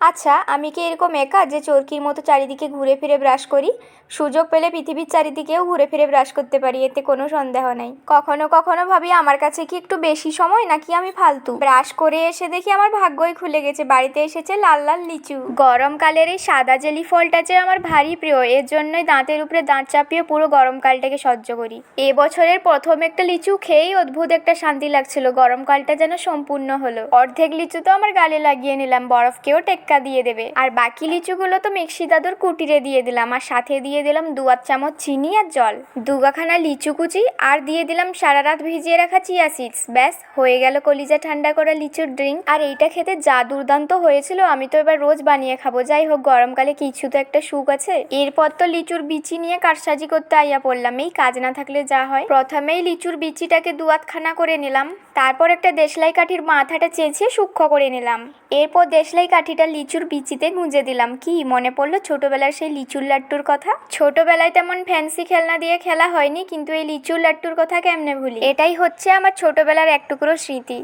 আচ্ছা আমি কি এরকম একা যে চরকির মতো চারিদিকে ঘুরে ফিরে ব্রাশ করি? সুযোগ পেলে পৃথিবীর চারিদিকেও ঘুরে ফিরে ব্রাশ করতে পারি, এতে কোনো সন্দেহ নেই। কখনো কখনো ভাবি আমার কাছে কি একটু বেশি সময়, নাকি আমি ফালতু? ব্রাশ করে এসে দেখি আমার ভাগ্যই খুলে গেছে, বাড়িতে এসেছে লাল লাল লিচু। গরমকালের এই সাদা জেলি ফলটা যে আমার ভারী প্রিয়, এর জন্যই দাঁতের উপরে দাঁত চাপিয়ে পুরো গরমকালটাকে সহ্য করি। এ বছরের প্রথম একটা লিচু খেয়েই অদ্ভুত একটা শান্তি লাগছিল গরমকালটা যেন সম্পূর্ণ হলো। অর্ধেক লিচু তো আমার গালে লাগিয়ে নিলাম, বরফকেও টেক্কা দিয়ে দেবে। আর বাকি লিচুগুলো তো মিক্সি দাদুর কুটিরে দিয়ে দিলাম। আর সাথে দিয়ে দিলাম দু আধ চামচ চিনি আর জল। দুগাখানা লিচু কুচি আর দিয়ে দিলাম সারা রাত ভিজিয়ে রাখা চিয়া সিডস। ব্যাস, হয়ে গেল কলিজা ঠান্ডা করা লিচুর ড্রিঙ্ক। আর এইটা খেতে যা দুর্দান্ত হয়েছিল, আমি তো এবার রোজ বানিয়ে খাব। যাই হোক, গরমকালে কিছু তো একটা সুখ আছে। এরপর তো লিচুর বিচি নিয়ে কারসাজি করতে আইয়া পড়লাম। এই কাজ না থাকলে যা হয়। প্রথমেই লিচুর বিচিটাকে দু আধখানা করে নিলাম। তারপর একটা দেশলাই কাঠির মাথাটা চেঁচিয়ে সূক্ষ্ম করে নিলাম। এরপর দেশলাই কাঠিটা লিচুর বিচিতে গুঁজে দিলাম। কি মনে পড়ল ছোটবেলার সেই লিচুর লাট্টুর কথা? ছোটবেলায় তেমন ফ্যান্সি খেলনা দিয়ে খেলা হয়নি, কিন্তু এই লিচুর লাট্টুর কথা কেমনে ভুলি? এটাই হচ্ছে আমার ছোটবেলার এক টুকরো স্মৃতি।